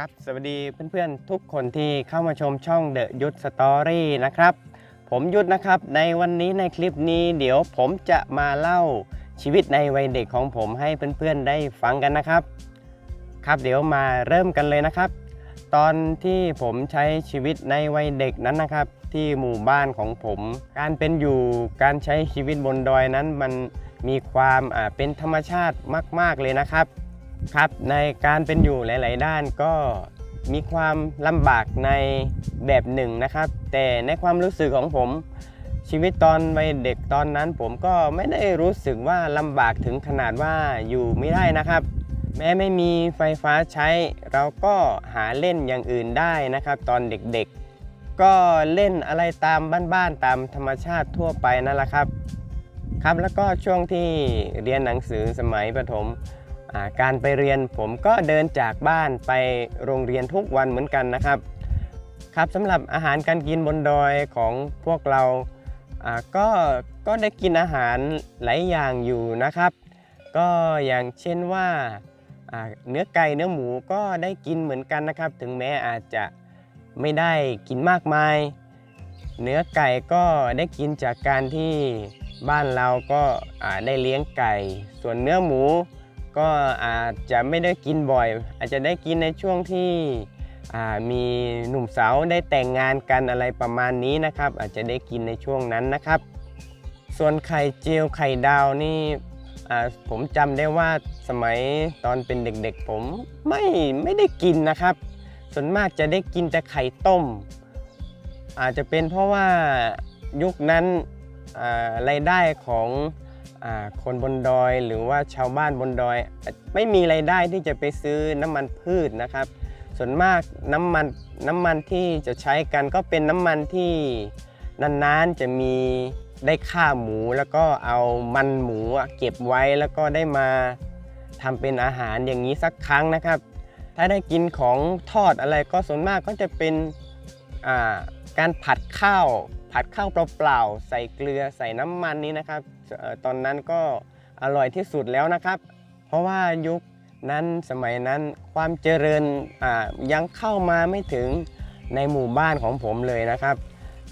ครับ สวัสดีเพื่อนๆ ทุกคนที่เข้ามาชมช่อง The ยุทธสตอรี่นะครับ ผมยุทธนะครับ ในวันนี้ในคลิปนี้เดี๋ยวผมจะมาเล่าชีวิตในวัยเด็กของผมให้เพื่อนๆได้ฟังกันนะครับ ครับเดี๋ยวมาเริ่มกันเลยนะครับ ตอนที่ผมใช้ชีวิตในวัยเด็กนั้นนะครับ ที่หมู่บ้านของผม การเป็นอยู่การใช้ชีวิตบนดอยนั้นมันมีความเป็นธรรมชาติมาก ๆเลยนะครับ ครับในการเป็นอยู่หลาย ๆ ด้านก็มีความลำบากในแบบหนึ่งนะครับ แต่ในความรู้สึกของผมชีวิตตอนวัยเด็กตอนนั้น ผมก็ไม่ได้รู้สึกว่าลำบากถึงขนาดว่าอยู่ไม่ได้นะครับ แม้ไม่มีไฟฟ้าใช้ เราก็หาเล่นอย่างอื่นได้นะครับ ตอนเด็กๆ ก็เล่นอะไรตามบ้านๆตามธรรมชาติทั่วไปนั่นแหละครับ ครับแล้วก็ช่วงที่เรียนหนังสือสมัยประถม การไปเรียนผมก็เดินจากบ้านไปโรงเรียนทุกวันเหมือนกันนะครับ ครับสำหรับอาหารการกินบนดอยของพวกเราอ่าก็ก็ได้กินอาหารหลายอย่างอยู่นะครับ ก็อย่างเช่นว่าเนื้อไก่เนื้อหมูก็ได้กินเหมือนกันนะครับ ถึงแม้อาจจะไม่ได้กินมากมาย เนื้อไก่ก็ได้กินจากการที่บ้านเราก็ได้เลี้ยงไก่ ส่วนเนื้อหมู ก็อาจจะไม่ได้กินบ่อย อาจจะได้กินในช่วงที่มีหนุ่มสาวได้แต่งงานกันอะไรประมาณนี้นะครับ อาจจะได้กินในช่วงนั้นนะครับ ส่วนไข่เจียวไข่ดาวนี่ผมจำได้ว่าสมัยตอนเป็นเด็กๆ ผมไม่ไม่ได้กินนะครับ ส่วนมากจะได้กินแต่ไข่ต้ม อาจจะเป็นเพราะว่ายุคนั้นรายได้ของ คนบนดอยหรือว่าชาวบ้านบนดอย ไม่มีรายได้ที่จะไปซื้อน้ำมันพืชนะครับ ส่วนมากน้ำมันน้ำมันที่จะใช้กันก็เป็นน้ำมันที่นานๆจะมีได้ฆ่าหมูแล้วก็เอามันหมูเก็บไว้แล้วก็ได้มาทำเป็นอาหารอย่างนี้สักครั้งนะครับ ถ้าได้กินของทอดอะไรก็ส่วนมากก็จะเป็นการผัดข้าว ผัดข้าวเปล่าๆใส่เกลือใส่น้ำมันนี้นะครับออตอนนั้นก็อร่อยที่สุดแล้วนะครับ เพราะว่ายุคนั้นสมัยนั้นความเจริญยังเข้ามาไม่ถึงในหมู่บ้านของผมเลยนะครับ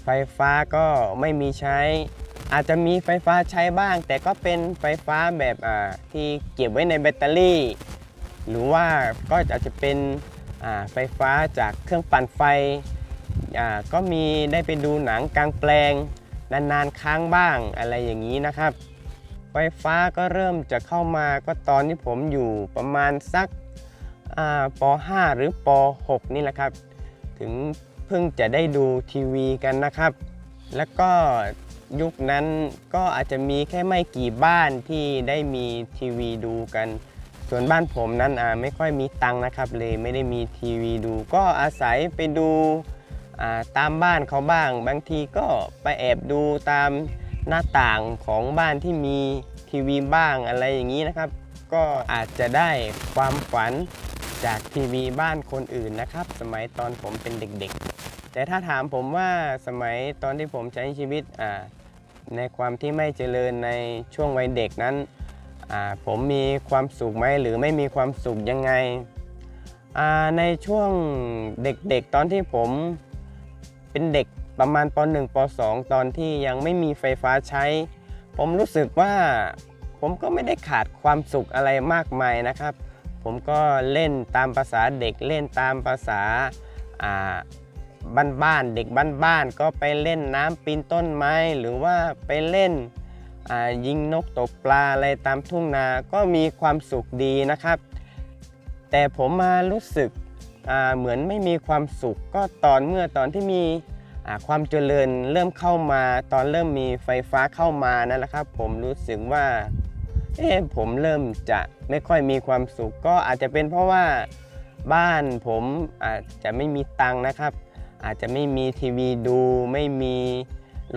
ไฟฟ้าก็ไม่มีใช้ อาจจะมีไฟฟ้าใช้บ้าง แต่ก็เป็นไฟฟ้าแบบที่เก็บไว้ในแบตเตอรี่ หรือว่าก็อาจจะเป็นไฟฟ้าจากเครื่องปั่นไฟ ก็มีได้ไปดูหนังกลางแปลง นานๆค้างบ้างอะไรอย่างนี้นะครับ ไฟฟ้าก็เริ่มจะเข้ามาก็ตอนที่ผมอยู่ประมาณสักอ่าป .5 หรือป .6 นี่แหละครับ ถึงเพิ่งจะได้ดูทีวีกันนะครับ แล้วก็ยุคนั้นก็อาจจะมีแค่ไม่กี่บ้านที่ได้มีทีวีดูกัน ส่วนบ้านผมนั้นไม่ค่อยมีตังค์นะครับ เลยไม่ได้มีทีวีดู ก็อาศัยไปดู ตามบ้านเขาบ้าง บางทีก็ไปแอบดูตามหน้าต่างของบ้านที่มีทีวีบ้างอะไรอย่างนี้นะครับ ก็อาจจะได้ความฝันจากทีวีบ้านคนอื่นนะครับ สมัยตอนผมเป็นเด็กๆ แต่ถ้าถามผมว่าสมัยตอนที่ผมใช้ชีวิตในความที่ไม่เจริญในช่วงวัยเด็กนั้นผมมีความสุขไหมหรือไม่มีความสุขยังไงในช่วงเด็กๆตอนที่ผม เป็นเด็กประมาณป .1 ป .2 ตอนที่ยังไม่มีไฟฟ้าใช้ ผมรู้สึกว่าผมก็ไม่ได้ขาดความสุขอะไรมากมายนะครับ ผมก็เล่นตามภาษาเด็กเล่นตามภาษาบ้านๆเด็กบ้านๆก็ไปเล่นน้ำปีนต้นไม้ หรือว่าไปเล่นยิงนกตกปลาอะไรตามทุ่งนาก็มีความสุขดีนะครับ แต่ผมมารู้สึกเหมือนไม่มีความสุขก็ตอนเมื่อตอนที่มี ความเจริญเริ่มเข้ามาตอนเริ่มมีไฟฟ้าเข้ามานั่นแหละครับ ผมรู้สึกว่าเอ๊ะผมเริ่มจะไม่ค่อยมีความสุข ก็อาจจะเป็นเพราะว่าบ้านผมอาจจะไม่มีตังค์นะครับ อาจจะไม่มีทีวีดูไม่มี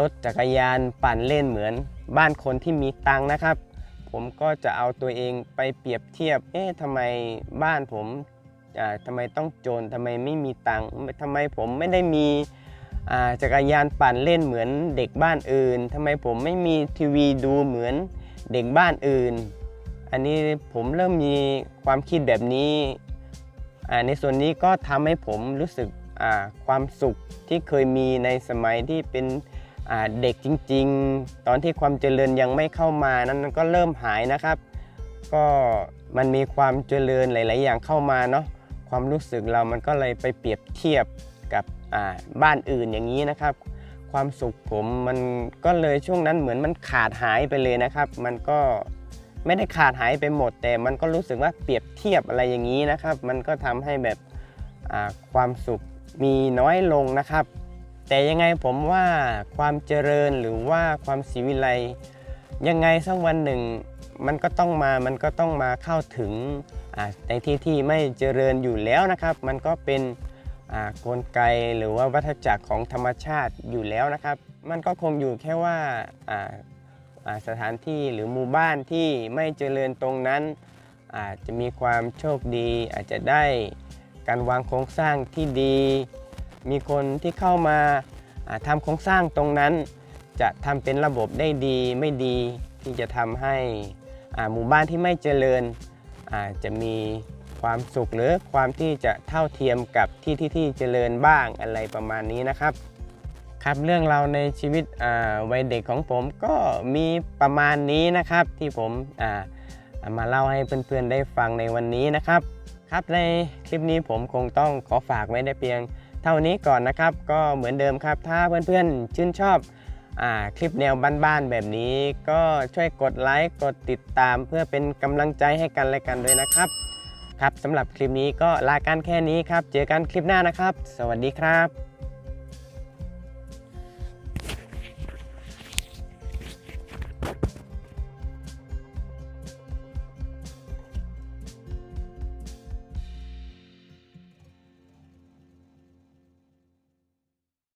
รถจักรยานปั่นเล่นเหมือน บ้านคนที่มีตังค์นะครับ ผมก็จะเอาตัวเองไปเปรียบเทียบ เอ๊ะทำไมบ้านผมอ่าทำไมต้องจนทำไมไม่มีตังค์ทำไมผมไม่ได้มี จักรยานปั่นเล่นเหมือนเด็กบ้านอื่นทำไมผมไม่มีทีวีดูเหมือนเด็กบ้านอื่น อันนี้ผมเริ่มมีความคิดแบบนี้ ในส่วนนี้ก็ทำให้ผมรู้สึกความสุขที่เคยมีในสมัยที่เป็นเด็กจริง ๆ ตอนที่ความเจริญยังไม่เข้ามานั้นก็เริ่มหายนะครับ ก็มันมีความเจริญหลาย ๆ อย่างเข้ามาเนาะความรู้สึกเรามันก็เลยไปเปรียบเทียบ กับบ้านอื่นอย่างนี้นะครับ ความสุขผมมันก็เลยช่วงนั้นเหมือนมันขาดหายไปเลยนะครับ มันก็ไม่ได้ขาดหายไปหมด แต่มันก็รู้สึกว่าเปรียบเทียบอะไรอย่างนี้นะครับ มันก็ทำให้แบบความสุขมีน้อยลงนะครับ แต่ยังไงผมว่าความเจริญหรือว่าความศิวิไลยังไงสักวันหนึ่ง มันก็ต้องมามันก็ต้องมาเข้าถึงในที่ที่ไม่เจริญอยู่แล้วนะครับ มันก็เป็น กลไกหรือว่าวัฏจักรของธรรมชาติอยู่แล้วนะครับ มันก็คงอยู่แค่ว่าาาสถานที่หรือหมู่บ้านที่ไม่เจริญตรงนั้น อาจจะมีความโชคดี อาจจะได้การวางโครงสร้างที่ดี มีคนที่เข้ามาาทำโครงสร้างตรงนั้น จะทำเป็นระบบได้ดีไม่ดีที่จะทำให้หมู่บ้านที่ไม่เจริญ อาจจะมี ความสุขหรือความที่จะเท่าเทียมกับที่ที่ที่เจริญบ้างอะไรประมาณนี้นะครับ ครับเรื่องราวในชีวิตวัยเด็กของผมก็มีประมาณนี้นะครับ ที่ผมามาเล่าให้เพื่อนๆได้ฟังในวันนี้นะครับ ครับในคลิปนี้ผมคงต้องขอฝากไว้ได้เพียงเท่านี้ก่อนนะครับ ก็เหมือนเดิมครับ ถ้าเพื่อนๆชื่นชอบอคลิปแนวบ้านๆแบบนี้ก็ช่วยกดไลค์กดติดตามเพื่อเป็นกำลังใจให้กันและกันด้วยนะครับ ครับสำหรับคลิปนี้ก็ลากันแค่นี้ครับ เจอกันคลิปหน้านะครับ สวัสดีครับ